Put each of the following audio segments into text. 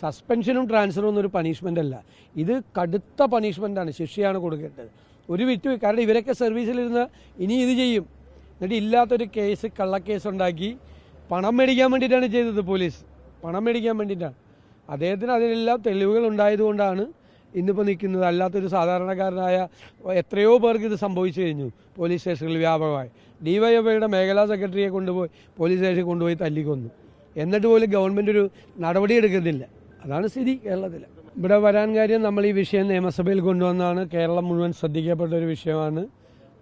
സസ്പെൻഷനും ട്രാൻസ്ഫറും ഒന്നും ഒരു പണിഷ്മെന്റ് അല്ല. ഇത് കടുത്ത പണിഷ്മെന്റാണ് ശിക്ഷയാണ് കൊടുക്കേണ്ടത്. ഒരു വിറ്റ് കാരണം ഇവരൊക്കെ സർവീസിലിരുന്ന് ഇനി ഇത് ചെയ്യും. എന്നിട്ട് ഇല്ലാത്തൊരു കേസ് കള്ളക്കേസ് ഉണ്ടാക്കി പണം മേടിക്കാൻ വേണ്ടിയിട്ടാണ് ചെയ്തത് പോലീസ് പണം മേടിക്കാൻ വേണ്ടിയിട്ടാണ്. അദ്ദേഹത്തിന് അതിനെല്ലാം തെളിവുകൾ ഉണ്ടായതുകൊണ്ടാണ് ഇന്നിപ്പോൾ നിൽക്കുന്നത്. അല്ലാത്തൊരു സാധാരണക്കാരനായ എത്രയോ പേർക്ക് ഇത് സംഭവിച്ചു കഴിഞ്ഞു പോലീസ് സ്റ്റേഷനിൽ വ്യാപകമായി. ഡിവൈഎഫ്ഐയുടെ മേഖലാ സെക്രട്ടറിയെ കൊണ്ടുപോയി പോലീസ് സ്റ്റേഷനിൽ കൊണ്ടുപോയി തല്ലിക്കൊന്നു. എന്നിട്ട് പോലും ഗവൺമെന്റ് ഒരു നടപടി എടുക്കുന്നില്ല. അതാണ് സ്ഥിതി കേരളത്തിൽ ഇവിടെ വരാൻ കാര്യം നമ്മൾ ഈ വിഷയം നിയമസഭയിൽ കൊണ്ടുവന്നാണ്. കേരളം മുഴുവൻ ശ്രദ്ധിക്കപ്പെട്ട ഒരു വിഷയമാണ്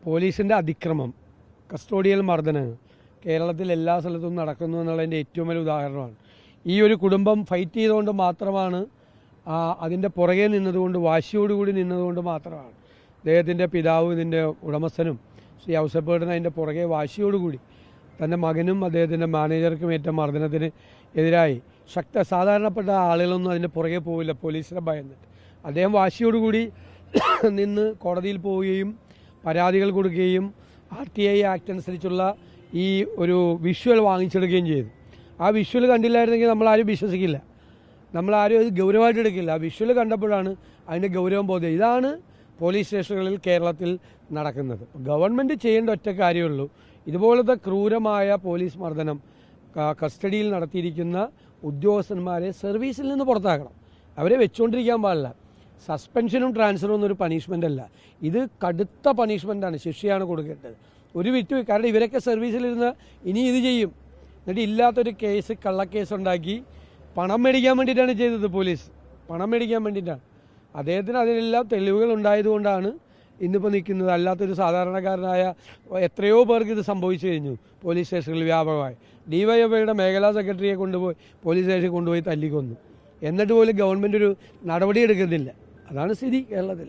പോലീസിന്റെ അതിക്രമം കസ്റ്റോഡിയൽ മർദ്ദനങ്ങൾ. കേരളത്തിൽ എല്ലാ സ്ഥലത്തും നടക്കുന്നു എന്നുള്ളതിന്റെ ഏറ്റവും വലിയ ഉദാഹരണമാണ്. ഈ ഒരു കുടുംബം ഫൈറ്റ് ചെയ്തുകൊണ്ട് മാത്രമാണ് അതിന്റെ പുറകെ നിന്നതുകൊണ്ട് വാശിയോടുകൂടി നിന്നതുകൊണ്ട് മാത്രമാണ്. അദ്ദേഹത്തിന്റെ പിതാവും ഇതിന്റെ ഉടമസ്ഥനും ശ്രീ ഔസപ്പേട്ടൻ അതിന്റെ പുറകെ വാശിയോടുകൂടി തന്റെ മകനും അദ്ദേഹത്തിന്റെ മാനേജർക്കും ഏറ്റ മർദ്ദനത്തിന് എതിരായി. ശക്ത സാധാരണപ്പെട്ട ആളുകളൊന്നും അതിന്റെ പുറകെ പോവില്ല. പോലീസിനെ ഭയന്നിട്ട്. അദ്ദേഹം വാശിയോടുകൂടി നിന്ന് കോടതിയിൽ പോവുകയും പരാതികൾ കൊടുക്കുകയും ആർ ടി ഐ ആക്ട് അനുസരിച്ചുള്ള ഈ ഒരു വിഷ്വൽ വാങ്ങിച്ചെടുക്കുകയും ചെയ്തു. ആ വിഷ്വൽ കണ്ടില്ലായിരുന്നെങ്കിൽ നമ്മളാരും വിശ്വസിക്കില്ല. നമ്മളാരും അത് ഗൗരവമായിട്ട് എടുക്കില്ല. ആ വിഷ്വൽ കണ്ടപ്പോഴാണ് അതിന്റെ ഗൗരവം ബോധ്യം ഇതാണ് പോലീസ് സ്റ്റേഷനുകളിൽ കേരളത്തിൽ നടക്കുന്നത്. ഗവൺമെന്റ് ചെയ്യേണ്ട ഒറ്റ കാര്യമുള്ളൂ ഇതുപോലത്തെ ക്രൂരമായ പോലീസ് മർദ്ദനം കസ്റ്റഡിയിൽ നടത്തിയിരിക്കുന്ന ഉദ്യോഗസ്ഥന്മാരെ സർവീസിൽ നിന്ന് പുറത്താക്കണം. അവരെ വെച്ചുകൊണ്ടിരിക്കാൻ പാടില്ല. സസ്പെൻഷനും ട്രാൻസ്ഫറും ഒന്നും ഒരു പണിഷ്മെന്റ് അല്ല. ഇത് കടുത്ത പണിഷ്മെന്റാണ് ശിക്ഷയാണ് കൊടുക്കേണ്ടത്. ഒരു വിറ്റു കാരണം ഇവരൊക്കെ സർവീസിലിരുന്ന് ഇനി ഇത് ചെയ്യും. എന്നിട്ട് ഇല്ലാത്തൊരു കേസ് കള്ളക്കേസ് ഉണ്ടാക്കി പണം മേടിക്കാൻ വേണ്ടിയിട്ടാണ് ചെയ്തത് പോലീസ്. പണം മേടിക്കാൻ വേണ്ടിയിട്ടാണ്. അദ്ദേഹത്തിന് അതിനെല്ലാം തെളിവുകൾ ഉണ്ടായതുകൊണ്ടാണ് ഇന്നിപ്പോൾ നിൽക്കുന്നത് അല്ലാത്തൊരു സാധാരണക്കാരനായ എത്രയോ പേർക്ക് ഇത് സംഭവിച്ചു കഴിഞ്ഞു പോലീസ് സ്റ്റേഷനിൽ വ്യാപകമായി. ഡിവൈഎഫ്ഐയുടെ മേഖലാ സെക്രട്ടറിയെ കൊണ്ടുപോയി പോലീസ് സ്റ്റേഷനിൽ കൊണ്ടുപോയി തല്ലിക്കൊന്നു. എന്നിട്ട് പോലും ഗവൺമെന്റ് ഒരു നടപടി എടുക്കുന്നില്ല. അതാണ് സ്ഥിതി കേരളത്തിൽ